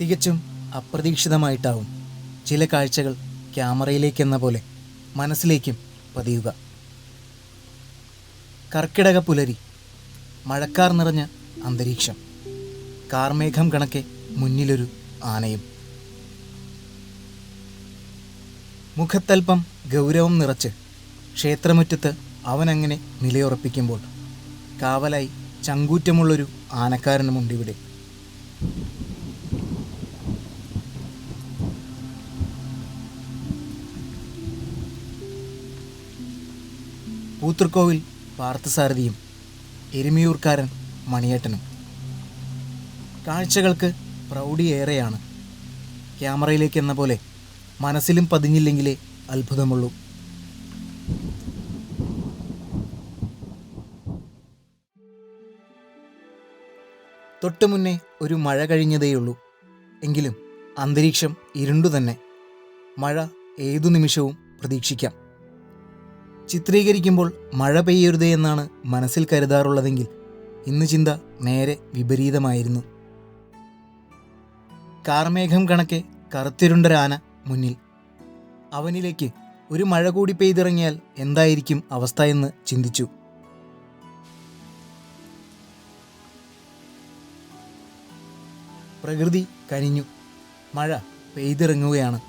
തികച്ചും അപ്രതീക്ഷിതമായിട്ടാവും ചില കാഴ്ചകൾ ക്യാമറയിലേക്കെന്ന പോലെ മനസ്സിലേക്കും പതിയുക. കർക്കിടക പുലരി മഴക്കാർ നിറഞ്ഞ അന്തരീക്ഷം കാർമേഘം കണക്കെ മുന്നിലൊരു ആനയും. മുഖത്തൽപ്പം ഗൗരവം നിറച്ച് ക്ഷേത്രമുറ്റത്ത് അവനങ്ങനെ നിലയുറപ്പിക്കുമ്പോൾ കാവലായി ചങ്കൂറ്റമുള്ളൊരു ആനക്കാരനുമുണ്ടിവിടെ. പൂത്തൃക്കോവിൽ പാർത്ഥസാരഥിയും എരുമിയൂർക്കാരൻ മണിയേട്ടനും. കാഴ്ചകൾക്ക് പ്രൗഢിയേറെയാണ് ക്യാമറയിലേക്ക് എന്ന പോലെ മനസ്സിലും പതിഞ്ഞില്ലെങ്കിലേ അത്ഭുതമുള്ളൂ. തൊട്ടു മുന്നേ ഒരു മഴ കഴിഞ്ഞതേയുള്ളൂ. എങ്കിലും അന്തരീക്ഷം ഇരുണ്ടു തന്നെ. മഴ ഏതു നിമിഷവും പ്രതീക്ഷിക്കാം. ചിത്രീകരിക്കുമ്പോൾ മഴ പെയ്യരുതേ എന്നാണ് മനസ്സിൽ കരുതാറുള്ളതെങ്കിൽ ഇന്ന് ചിന്ത നേരെ വിപരീതമായിരുന്നു. കാർമേഘം കണക്കെ കറുത്തിരുണ്ടൊരാന മുന്നിൽ. അവനിലേക്ക് ഒരു മഴ കൂടി പെയ്തിറങ്ങിയാൽ എന്തായിരിക്കും അവസ്ഥ എന്ന് ചിന്തിച്ചു. പ്രകൃതി കനിഞ്ഞു. മഴ പെയ്തിറങ്ങുകയാണ്.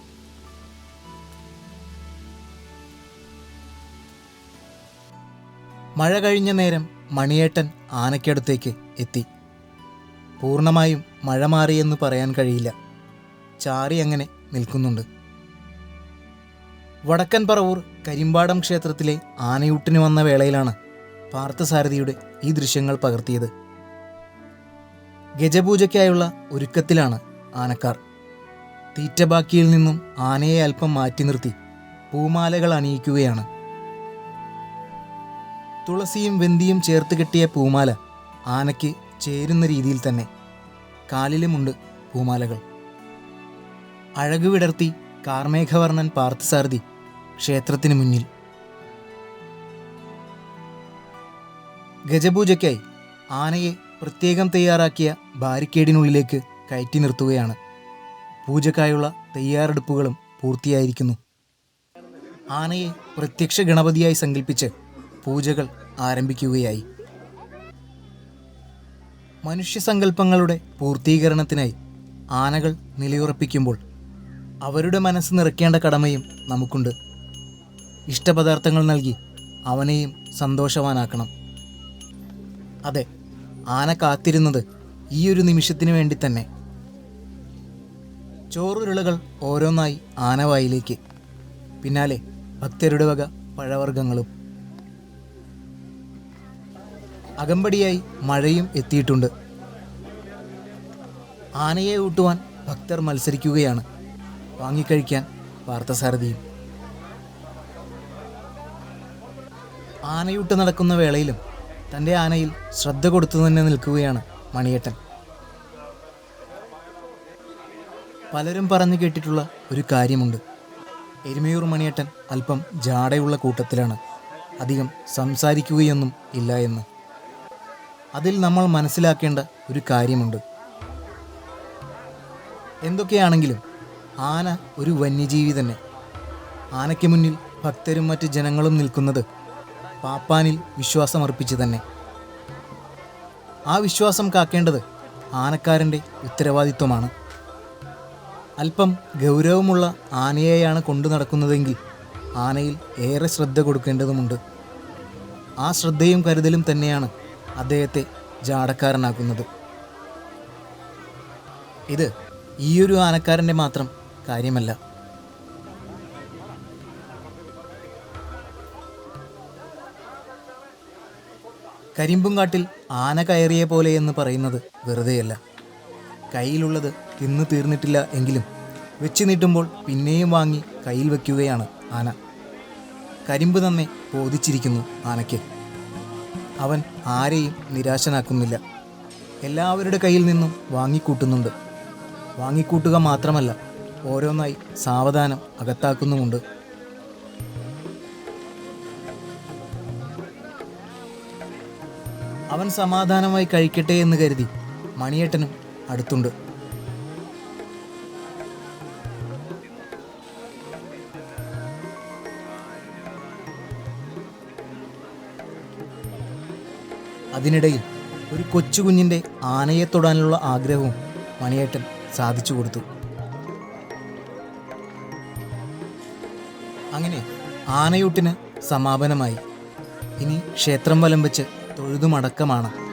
മഴ കഴിഞ്ഞ നേരം മണിയേട്ടൻ ആനയ്ക്കടുത്തേക്ക് എത്തി. പൂർണമായും മഴ മാറിയെന്ന് പറയാൻ കഴിയില്ല. ചാറി അങ്ങനെ നിൽക്കുന്നുണ്ട്. വടക്കൻ പറവൂർ കരിമ്പാടം ക്ഷേത്രത്തിലെ ആനയൂട്ടിന് വന്ന വേളയിലാണ് പാർത്ഥസാരഥിയുടെ ഈ ദൃശ്യങ്ങൾ പകർത്തിയത്. ഗജപൂജയ്ക്കായുള്ള ഒരുക്കത്തിലാണ് ആനക്കാർ. തീറ്റബാക്കിയിൽ നിന്നും ആനയെ അല്പം മാറ്റി നിർത്തി പൂമാലകൾ അണിയിക്കുകയാണ്. തുളസിയും വെന്തിയും ചേർത്ത് കെട്ടിയ പൂമാല ആനയ്ക്ക് ചേരുന്ന രീതിയിൽ തന്നെ കാലിലുമുണ്ട് പൂമാലകൾ. അഴകു വിടർത്തി കാർമേഘവർണൻ പാർത്ഥസാരഥി ക്ഷേത്രത്തിന് മുന്നിൽ. ഗജപൂജയ്ക്കായി ആനയെ പ്രത്യേകം തയ്യാറാക്കിയ ബാരിക്കേഡിനുള്ളിലേക്ക് കയറ്റി നിർത്തുകയാണ്. പൂജക്കായുള്ള തയ്യാറെടുപ്പുകളും പൂർത്തിയായിരിക്കുന്നു. ആനയെ പ്രത്യക്ഷ ഗണപതിയായി സങ്കല്പിച്ച് പൂജകൾ ആരംഭിക്കുകയായി. മനുഷ്യസങ്കല്പങ്ങളുടെ പൂർത്തീകരണത്തിനായി ആനകൾ നിലയുറപ്പിക്കുമ്പോൾ അവരുടെ മനസ്സ് നിറയ്ക്കേണ്ട കടമയും നമുക്കുണ്ട്. ഇഷ്ടപദാർത്ഥങ്ങൾ നൽകി അവനെയും സന്തോഷവാനാക്കണം. അതെ ആന കാത്തിരുന്നത് ഈ ഒരു നിമിഷത്തിന് വേണ്ടി തന്നെ. ചോറുരുളകൾ ഓരോന്നായി ആനവായിലേക്ക്. പിന്നാലെ ഭക്തരുടെ വക പഴവർഗങ്ങളും. അകമ്പടിയായി മഴയും എത്തിയിട്ടുണ്ട്. ആനയെ ഊട്ടുവാൻ ഭക്തർ മത്സരിക്കുകയാണ്. വാങ്ങിക്കഴിക്കാൻ പാർത്ഥസാരഥിയും ആനയൂട്ട് നടക്കുന്ന വേളയിലും തന്റെ ആനയിൽ ശ്രദ്ധ കൊടുത്തു തന്നെ നിൽക്കുകയാണ് മണിയേട്ടൻ. പലരും പറഞ്ഞു കേട്ടിട്ടുള്ള ഒരു കാര്യമുണ്ട്. എരുമയൂർ മണിയേട്ടൻ അല്പം ജാടയുള്ള കൂട്ടത്തിലാണ്. അധികം സംസാരിക്കുകയൊന്നും ഇല്ല എന്ന്. അതിൽ നമ്മൾ മനസ്സിലാക്കേണ്ട ഒരു കാര്യമുണ്ട്. എന്തൊക്കെയാണെങ്കിലും ആന ഒരു വന്യജീവി തന്നെ. ആനയ്ക്ക് മുന്നിൽ ഭക്തരും മറ്റ് ജനങ്ങളും നിൽക്കുന്നത് പാപ്പാനിൽ വിശ്വാസമർപ്പിച്ച് തന്നെ. ആ വിശ്വാസം കാക്കേണ്ടത് ആനക്കാരന്റെ ഉത്തരവാദിത്വമാണ്. അല്പം ഗൗരവമുള്ള ആനയെയാണ് കൊണ്ടു നടക്കുന്നതെങ്കിൽ ആനയിൽ ഏറെ ശ്രദ്ധ കൊടുക്കേണ്ടതുമുണ്ട്. ആ ശ്രദ്ധയും കരുതലും തന്നെയാണ് അദ്ദേഹത്തെ ജാടക്കാരനാക്കുന്നത്. ഇത് ഈയൊരു ആനക്കാരന്റെ മാത്രം കാര്യമല്ല. കരിമ്പുംകാട്ടിൽ ആന കയറിയ പോലെ എന്ന് പറയുന്നത് വെറുതെയല്ല. കയ്യിലുള്ളത് തിന്നു തീർന്നിട്ടില്ല എങ്കിലും വെച്ച് നീട്ടുമ്പോൾ പിന്നെയും വാങ്ങി കയ്യിൽ വയ്ക്കുകയാണ് ആന. കരിമ്പ് തന്നെ ബോധിച്ചിരിക്കുന്നു ആനയ്ക്ക്. അവൻ ആരെയും നിരാശനാക്കുന്നില്ല. എല്ലാവരുടെ കയ്യിൽ നിന്നും വാങ്ങിക്കൂട്ടുന്നുണ്ട്. വാങ്ങിക്കൂട്ടുക മാത്രമല്ല ഓരോന്നായി സാവധാനം അകത്താക്കുന്നുമുണ്ട്. അവൻ സമാധാനമായി കഴിക്കട്ടെ എന്ന് കരുതി മണിയേട്ടനും അടുത്തുണ്ട്. അതിനിടയിൽ ഒരു കൊച്ചുകുഞ്ഞിന്റെ ആനയെ തൊടാനുള്ള ആഗ്രഹവും മണിയേട്ടൻ സാധിച്ചു കൊടുത്തു. അങ്ങനെ ആനയൂട്ടിന് സമാപനമായി. ഇനി ക്ഷേത്രം വലം വെച്ച് തൊഴുതുമടക്കമാണ്.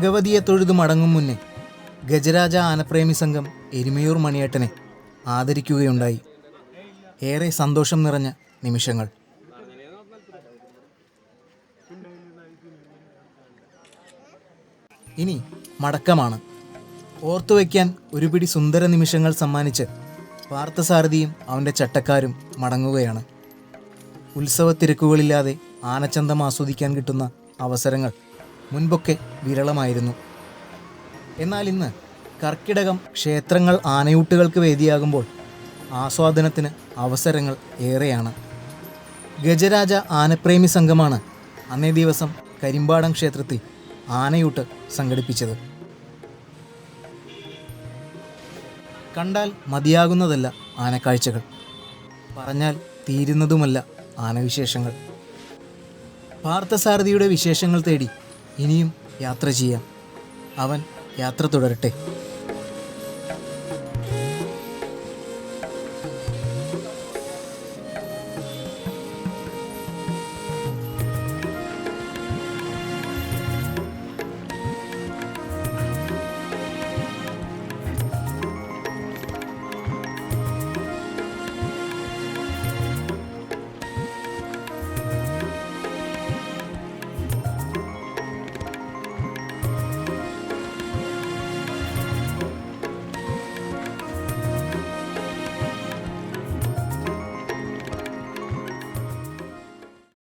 ഭഗവതിയെ തൊഴുതു മടങ്ങും മുന്നേ ഗജരാജ ആനപ്രേമി സംഘം എരുമയൂർ മണിയേട്ടനെ ആദരിക്കുകയുണ്ടായി. ഏറെ സന്തോഷം നിറഞ്ഞ നിമിഷങ്ങൾ. ഇനി മടക്കമാണ്. ഓർത്തുവയ്ക്കാൻ ഒരു പിടി സുന്ദര നിമിഷങ്ങൾ സമ്മാനിച്ച് പാർത്ഥസാരഥിയും അവന്റെ ചട്ടക്കാരും മടങ്ങുകയാണ്. ഉത്സവത്തിരക്കുകളില്ലാതെ ആനച്ചന്തം ആസ്വദിക്കാൻ കിട്ടുന്ന അവസരങ്ങൾ. മുൻപൊക്കെ വിരളമായിരുന്നു. എന്നാൽ ഇന്ന് കർക്കിടകം ക്ഷേത്രങ്ങൾ ആനയൂട്ടുകൾക്ക് വേദിയാകുമ്പോൾ ആസ്വാദനത്തിന് അവസരങ്ങൾ ഏറെയാണ്. ഗജരാജ ആനപ്രേമി സംഘമാണ് അന്നേ ദിവസം കരിമ്പാടം ക്ഷേത്രത്തിൽ ആനയൂട്ട് സംഘടിപ്പിച്ചത്. കണ്ടാൽ മതിയാകുന്നതല്ല ആനക്കാഴ്ചകൾ. പറഞ്ഞാൽ തീരുന്നതുമല്ല ആനവിശേഷങ്ങൾ. പാർത്ഥസാരഥിയുടെ വിശേഷങ്ങൾ തേടി ഇനിയും യാത്ര ചെയ്യാം. അവൻ യാത്ര തുടരട്ടെ.